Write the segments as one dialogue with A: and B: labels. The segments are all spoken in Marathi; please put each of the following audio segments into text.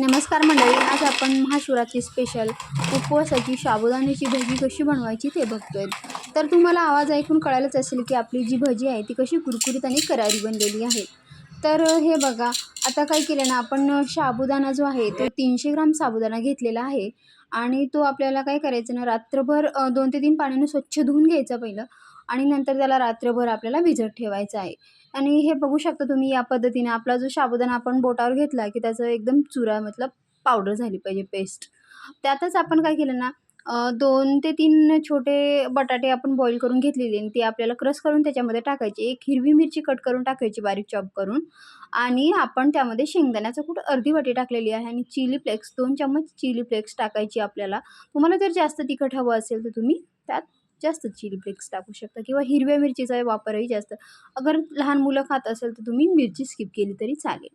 A: नमस्कार मंडळी आज आपण महाशिवरात्री स्पेशल उपवासाची साबुदाण्याची भजी कशी बनवायची ते बघतोय. तर तुम्हाला आवाज ऐकून कळायलाच असेल की आपली जी भजी आहे ती कशी कुरकुरीत आणि करारी बनलेली आहे. तर हे बघा आता काय केलं ना आपण साबुदाणा जो आहे तो तीनशे ग्राम साबुदाणा घेतलेला आहे. आणि तो आपल्याला काय करायचं ना रात्रभर दोन ते तीन पाण्याने स्वच्छ धुवून घ्यायचा पहिलं. आणि नंतर त्याला रात्रभर आपल्याला भिजत ठेवायचं आहे. आणि हे बघू शकता तुम्ही या पद्धतीने आपला जो साबुदाणा आपण बोटावर घेतला की त्याचं एकदम चुरा मतलब पावडर झाली पाहिजे पेस्ट त्यातच आपण काय केलं ना दोन ते तीन छोटे बटाटे आपण बॉईल करून घेतलेले आणि ते आपल्याला क्रश करून त्याच्यामध्ये टाकायचे. एक हिरवी मिरची कट करून टाकायची बारीक चॉप करून आणि आपण त्यामध्ये शेंगदाण्याचं कूट अर्धी वाटी टाकलेली आहे आणि चिली फ्लेक्स दोन चम्मच चिली फ्लेक्स टाकायची आपल्याला. तुम्हाला जर जास्त तिखट हवं असेल तर तुम्ही त्यात जास्त चिली फ्लेक्स टाकू शकता किंवा हिरव्या मिरचीचा वापरही जास्त. अगर लहान मुलं खात असेल तर तुम्ही मिरची स्किप केली तरी चालेल.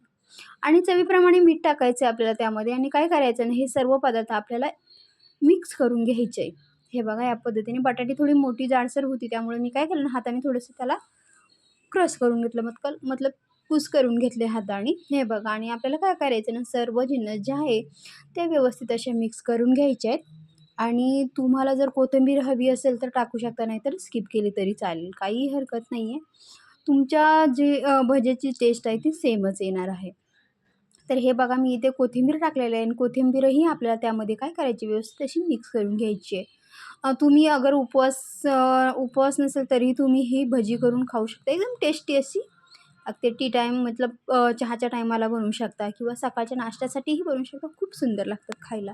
A: आणि चवीप्रमाणे मीठ टाकायचं आपल्याला त्यामध्ये आणि काय करायचं नाही हे सर्व पदार्थ आपल्याला मिक्स करून घ्यायचे. आहे हे बघा या पद्धतीने बटाटी थोडी मोठी जाडसर होती त्यामुळे मी काय केलं ना हाताने थोडंसं त्याला क्रश करून घेतलं मतकल मतलब कुस करून घेतले हाताने. हे बघा आणि आपल्याला काय करायचं ना सर्व जिन्नस जे आहे ते व्यवस्थित असे मिक्स करून घ्यायचे आहेत. आणि तुम्हाला जर कोथिंबीर हवी असेल तर टाकू शकता नाही तर स्किप केली तरी चालेल काही हरकत नाही आहे तुमच्या जे भजेची भज्याची टेस्ट आहे ती सेमच येणार आहे. तर हे बघा मी इथे कोथिंबीर टाकलेलं आहे आणि कोथिंबीरही आपल्याला त्यामध्ये काय करायची व्यवस्थित अशी मिक्स करून घ्यायची आहे. तुम्ही अगर उपवास उपवास नसेल तरी तुम्ही ही भजी करून खाऊ शकता. एकदम टेस्टी अशी अगदी टी टाईम मतलब चहाच्या टायमाला बनवू शकता किंवा सकाळच्या नाश्त्यासाठीही बनवू शकता. खूप सुंदर लागतात खायला.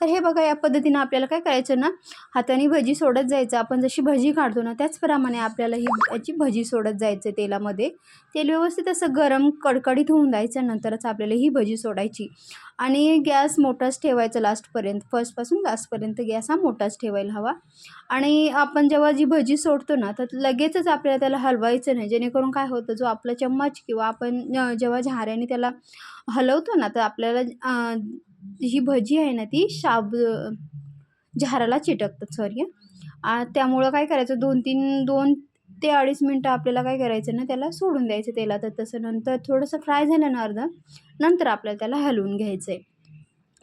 A: तर हे बघा या पद्धतीनं आपल्याला काय करायचं ना हाताने भजी सोडत जायचं. आपण जशी भजी काढतो ना त्याचप्रमाणे आपल्याला ही याची भजी सोडत जायचं तेलामध्ये. तेल व्यवस्थित असं गरम कडकडीत होऊन द्यायचं नंतरच आपल्याला ही भजी सोडायची. आणि गॅस मोठाच ठेवायचा लास्टपर्यंत फर्स्टपासून लास्टपर्यंत गॅस हा मोठाच ठेवायला हवा. आणि आपण जेव्हा जी भजी सोडतो ना तर लगेचच आपल्याला त्याला हलवायचं नाही. जेणेकरून काय होतं जो आपला चम्मच किंवा आपण जेव्हा झाऱ्याने त्याला हलवतो ना तर आपल्याला ही भजी आहे ना ती शाब झाराला चिटकतात सॉरी त्यामुळं काय करायचं दोन तीन दोन ते अडीच मिनटं आपल्याला काय करायचं ना त्याला सोडून द्यायचं तेलात. तसं नंतर थोडंसं फ्राय झालं ना अर्धा नंतर आपल्याला त्याला हलवून घ्यायचं आहे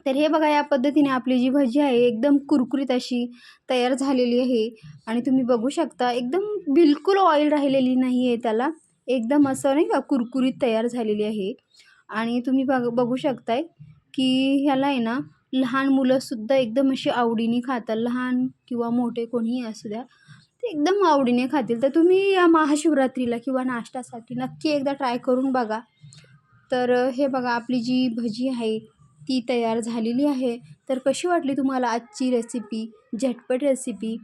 A: तर हे बघा या पद्धतीने आपली जी भजी आहे एकदम कुरकुरीत अशी तयार झालेली आहे. आणि तुम्ही बघू शकता एकदम बिलकुल ऑइल राहिलेली नाही आहे त्याला. एकदम असं नाही का कुरकुरीत तयार झालेली आहे. आणि तुम्ही बघ बघू शकताय की ह्याला आहे ना लहान मुलंसुद्धा एकदम अशी आवडीने खातात. लहान किंवा मोठे कोणीही असू द्या ते एकदम आवडीने खातील. तर तुम्ही या महाशिवरात्रीला किंवा नाश्त्यासाठी नक्की एकदा ट्राय करून बघा. तर हे बघा आपली जी भजी आहे ती तयार झालेली आहे. तर कशी वाटली तुम्हाला आजची रेसिपी झटपट रेसिपी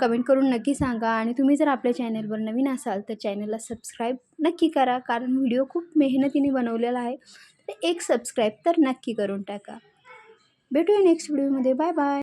A: कमेंट करून नक्की सांगा. आणि तुम्ही जर आपल्या चॅनलवर नवीन असाल तर चॅनलला सबस्क्राईब नक्की करा. कारण व्हिडिओ खूप मेहनतीने बनवलेला आहे. तर एक सबस्क्राईब तर नक्की करून टाका. भेटूया नेक्स्ट व्हिडिओमध्ये बाय बाय